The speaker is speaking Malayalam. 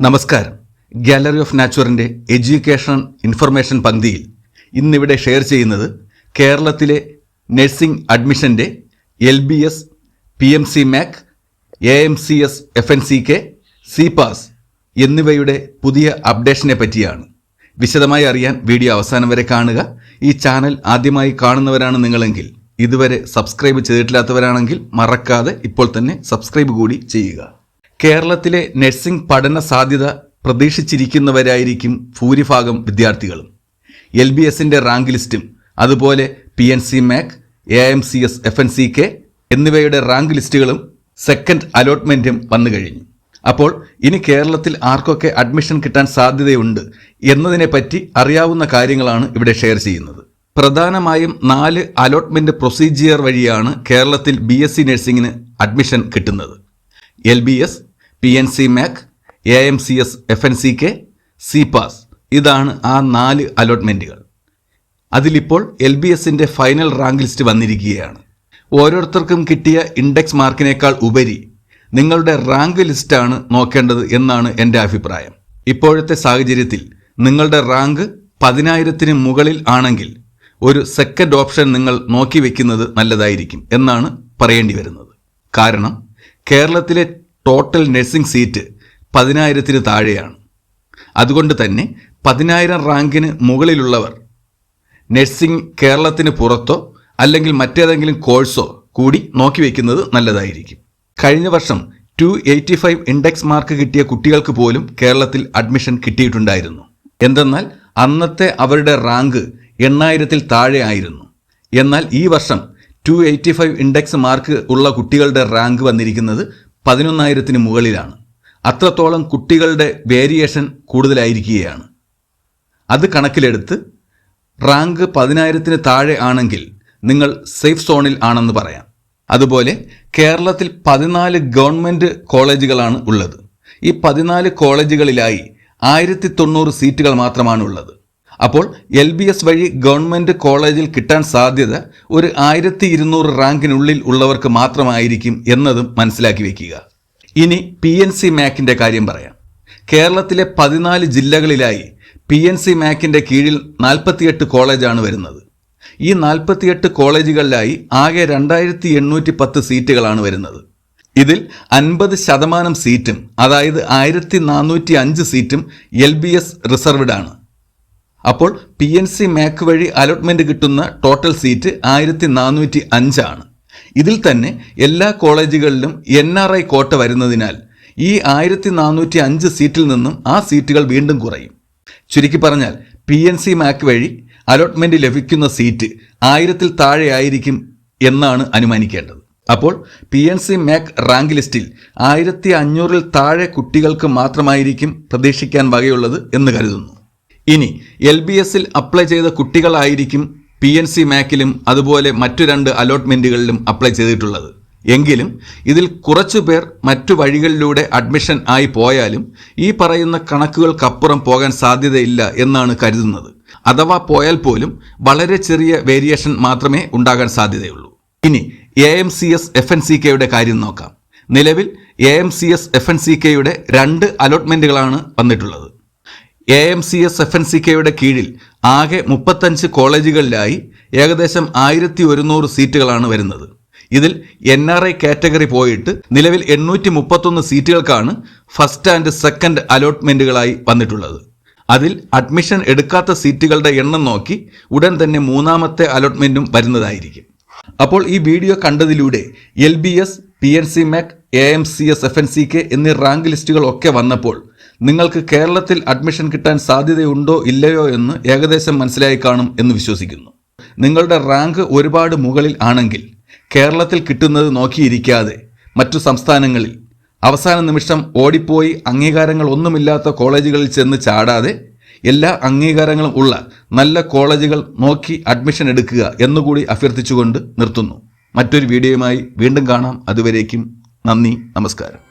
നമസ്കാരം. ഗാലറി ഓഫ് നാച്ചുറിന്റെ എഡ്യൂക്കേഷൻ ഇൻഫർമേഷൻ പങ്ക്തിയിൽ ഇന്നിവിടെ ഷെയർ ചെയ്യുന്നത് കേരളത്തിലെ nursing അഡ്മിഷന്റെ L B S P M C MAK A M C S F N C K C PAS എന്നിവയുടെ പുതിയ അപ്ഡേഷനെ പറ്റിയാണ്. വിശദമായി അറിയാൻ വീഡിയോ അവസാനം വരെ കാണുക. ഈ ചാനൽ ആദ്യമായി കാണുന്നവരാണ് നിങ്ങളെങ്കിൽ ഇതുവരെ സബ്സ്ക്രൈബ് ചെയ്തിട്ടില്ലാത്തവരാണെങ്കിൽ മറക്കാതെ ഇപ്പോൾ തന്നെ സബ്സ്ക്രൈബ് കൂടി ചെയ്യുക. കേരളത്തിലെ നഴ്സിംഗ് പഠന സാധ്യത പ്രതീക്ഷിച്ചിരിക്കുന്നവരായിരിക്കും ഭൂരിഭാഗം വിദ്യാർത്ഥികളും. എൽ ബി എസിന്റെ റാങ്ക് ലിസ്റ്റും അതുപോലെ P N C MAK A M C S F N C K എന്നിവയുടെ റാങ്ക് ലിസ്റ്റുകളും സെക്കൻഡ് അലോട്ട്മെന്റും വന്നു കഴിഞ്ഞു. അപ്പോൾ ഇനി കേരളത്തിൽ ആർക്കൊക്കെ അഡ്മിഷൻ കിട്ടാൻ സാധ്യതയുണ്ട് എന്നതിനെപ്പറ്റി അറിയാവുന്ന കാര്യങ്ങളാണ് ഇവിടെ ഷെയർ ചെയ്യുന്നത്. പ്രധാനമായും നാല് അലോട്ട്മെന്റ് പ്രൊസീജിയർ വഴിയാണ് കേരളത്തിൽ ബി എസ് സി നഴ്സിംഗിന് അഡ്മിഷൻ കിട്ടുന്നത്. L B S P N C MAK A M C S F N C K C PAS ഇതാണ് ആ നാല് അലോട്ട്മെന്റുകൾ അതിലിപ്പോൾ എൽ ബി എസിന്റെ ഫൈനൽ റാങ്ക് ലിസ്റ്റ് വന്നിരിക്കുകയാണ്. ഓരോരുത്തർക്കും കിട്ടിയ ഇൻഡെക്സ് മാർക്കിനേക്കാൾ ഉപരി നിങ്ങളുടെ റാങ്ക് ലിസ്റ്റാണ് നോക്കേണ്ടത് എന്നാണ് എന്റെ അഭിപ്രായം. ഇപ്പോഴത്തെ സാഹചര്യത്തിൽ നിങ്ങളുടെ റാങ്ക് പതിനായിരത്തിന് മുകളിൽ ആണെങ്കിൽ ഒരു സെക്കൻഡ് ഓപ്ഷൻ നിങ്ങൾ നോക്കി വെക്കുന്നത് നല്ലതായിരിക്കും എന്നാണ് പറയേണ്ടി വരുന്നത്. കാരണം കേരളത്തിലെ ടോട്ടൽ നഴ്സിംഗ് സീറ്റ് പതിനായിരത്തിന് താഴെയാണ്. അതുകൊണ്ട് തന്നെ പതിനായിരം റാങ്കിന് മുകളിലുള്ളവർ നഴ്സിംഗ് കേരളത്തിന് പുറത്തോ അല്ലെങ്കിൽ മറ്റേതെങ്കിലും കോഴ്സോ കൂടി നോക്കി വയ്ക്കുന്നത് നല്ലതായിരിക്കും. കഴിഞ്ഞ വർഷം two eighty five index mark കിട്ടിയ കുട്ടികൾക്ക് പോലും കേരളത്തിൽ അഡ്മിഷൻ കിട്ടിയിട്ടുണ്ടായിരുന്നു. എന്തെന്നാൽ അന്നത്തെ അവരുടെ റാങ്ക് എണ്ണായിരത്തിൽ താഴെ ആയിരുന്നു. എന്നാൽ ഈ വർഷം two eighty five index mark ഉള്ള കുട്ടികളുടെ റാങ്ക് വന്നിരിക്കുന്നത് പതിനൊന്നായിരത്തിന് മുകളിലാണ്. അത്രത്തോളം കുട്ടികളുടെ വേരിയേഷൻ കൂടുതലായിരിക്കുകയാണ്. അത് കണക്കിലെടുത്ത് റാങ്ക് പതിനായിരത്തിന് താഴെ ആണെങ്കിൽ നിങ്ങൾ സേഫ് സോണിൽ ആണെന്ന് പറയാം. അതുപോലെ കേരളത്തിൽ പതിനാല് ഗവൺമെന്റ് കോളേജുകളാണ് ഉള്ളത്. ഈ പതിനാല് കോളേജുകളിലായി ആയിരത്തി തൊണ്ണൂറ് സീറ്റുകൾ മാത്രമാണ് ഉള്ളത് അപ്പോൾ എൽ ബി എസ് വഴി ഗവൺമെന്റ് കോളേജിൽ കിട്ടാൻ സാധ്യത ഒരു ആയിരത്തി ഇരുന്നൂറ് റാങ്കിനുള്ളിൽ ഉള്ളവർക്ക് മാത്രമായിരിക്കും എന്നതും മനസ്സിലാക്കി വയ്ക്കുക ഇനി പി എൻ സി മാക്കിന്റെ കാര്യം പറയാം. കേരളത്തിലെ പതിനാല് ജില്ലകളിലായി പി എൻ സി മാക്കിന്റെ കീഴിൽ നാൽപ്പത്തിയെട്ട് കോളേജാണ് വരുന്നത്. ഈ നാൽപ്പത്തിയെട്ട് കോളേജുകളിലായി ആകെ രണ്ടായിരത്തി എണ്ണൂറ്റി പത്ത് സീറ്റുകളാണ് വരുന്നത്. ഇതിൽ അൻപത് ശതമാനം സീറ്റും അതായത് ആയിരത്തി നാനൂറ്റി അഞ്ച് സീറ്റും എൽ ബി എസ് റിസർവ്ഡ് ആണ്. അപ്പോൾ പി എൻ സി മാക്ക് വഴി അലോട്ട്മെന്റ് കിട്ടുന്ന ടോട്ടൽ സീറ്റ് ആയിരത്തി നാനൂറ്റി അഞ്ചാണ് ഇതിൽ തന്നെ എല്ലാ കോളേജുകളിലും എൻ ആർ ഐ കോട്ട വരുന്നതിനാൽ ഈ ആയിരത്തി നാനൂറ്റി അഞ്ച് സീറ്റിൽ നിന്നും ആ സീറ്റുകൾ വീണ്ടും കുറയും. ചുരുക്കി പറഞ്ഞാൽ പി എൻ സി മാക്ക് വഴി അലോട്ട്മെന്റ് ലഭിക്കുന്ന സീറ്റ് ആയിരത്തിൽ താഴെയായിരിക്കും എന്നാണ് അനുമാനിക്കേണ്ടത്. അപ്പോൾ P N C MAK rank ലിസ്റ്റിൽ ആയിരത്തി അഞ്ഞൂറിൽ താഴെ കുട്ടികൾക്ക് മാത്രമായിരിക്കും പ്രതീക്ഷിക്കാൻ വകയുള്ളത് എന്ന് കരുതുന്നു. ഇനി എൽ ബി എസിൽ അപ്ലൈ ചെയ്ത കുട്ടികളായിരിക്കും പി എൻ സി മാക്കിലും അതുപോലെ മറ്റു രണ്ട് അലോട്ട്മെന്റുകളിലും അപ്ലൈ ചെയ്തിട്ടുള്ളത്. എങ്കിലും ഇതിൽ കുറച്ചു പേർ മറ്റു വഴികളിലൂടെ അഡ്മിഷൻ ആയി പോയാലും ഈ പറയുന്ന കണക്കുകൾക്കപ്പുറം പോകാൻ സാധ്യതയില്ല എന്നാണ് കരുതുന്നത്. അഥവാ പോയാൽ പോലും വളരെ ചെറിയ വേരിയേഷൻ മാത്രമേ ഉണ്ടാകാൻ സാധ്യതയുള്ളൂ. ഇനി A M C S F N C കെയുടെ കാര്യം നോക്കാം. നിലവിൽ A M C S F N C കെയുടെ രണ്ട് അലോട്ട്മെന്റുകളാണ് വന്നിട്ടുള്ളത്. A M C S F N C കെയുടെ കീഴിൽ ആകെ മുപ്പത്തഞ്ച് കോളേജുകളിലായി ഏകദേശം ആയിരത്തി ഒരുന്നൂറ് സീറ്റുകളാണ് വരുന്നത്. ഇതിൽ എൻ ആർ ഐ കാറ്റഗറി പോയിട്ട് നിലവിൽ എണ്ണൂറ്റി മുപ്പത്തൊന്ന് സീറ്റുകൾക്കാണ് ഫസ്റ്റ് ആൻഡ് സെക്കൻഡ് അലോട്ട്മെന്റുകളായി വന്നിട്ടുള്ളത്. അതിൽ അഡ്മിഷൻ എടുക്കാത്ത സീറ്റുകളുടെ എണ്ണം നോക്കി ഉടൻ തന്നെ മൂന്നാമത്തെ അലോട്ട്മെന്റും വരുന്നതായിരിക്കും. അപ്പോൾ ഈ video കണ്ടതിലൂടെ L B S P N C MAK A M C S F N C K എന്നീ റാങ്ക് ലിസ്റ്റുകൾ ഒക്കെ വന്നപ്പോൾ നിങ്ങൾക്ക് കേരളത്തിൽ അഡ്മിഷൻ കിട്ടാൻ സാധ്യതയുണ്ടോ ഇല്ലയോ എന്ന് ഏകദേശം മനസ്സിലായി കാണും എന്ന് വിശ്വസിക്കുന്നു. നിങ്ങളുടെ റാങ്ക് ഒരുപാട് മുകളിൽ ആണെങ്കിൽ കേരളത്തിൽ കിട്ടുന്നത് നോക്കിയിരിക്കാതെ മറ്റു സംസ്ഥാനങ്ങളിൽ അവസാന നിമിഷം ഓടിപ്പോയി അംഗീകാരങ്ങൾ ഒന്നുമില്ലാത്ത കോളേജുകളിൽ ചെന്ന് ചാടാതെ എല്ലാ അംഗീകാരങ്ങളും ഉള്ള നല്ല കോളേജുകൾ നോക്കി അഡ്മിഷൻ എടുക്കുക എന്നുകൂടി അഭ്യർത്ഥിച്ചുകൊണ്ട് നിർത്തുന്നു. മറ്റൊരു വീഡിയോയുമായി വീണ്ടും കാണാം. അതുവരേക്കും നന്ദി നമസ്കാരം.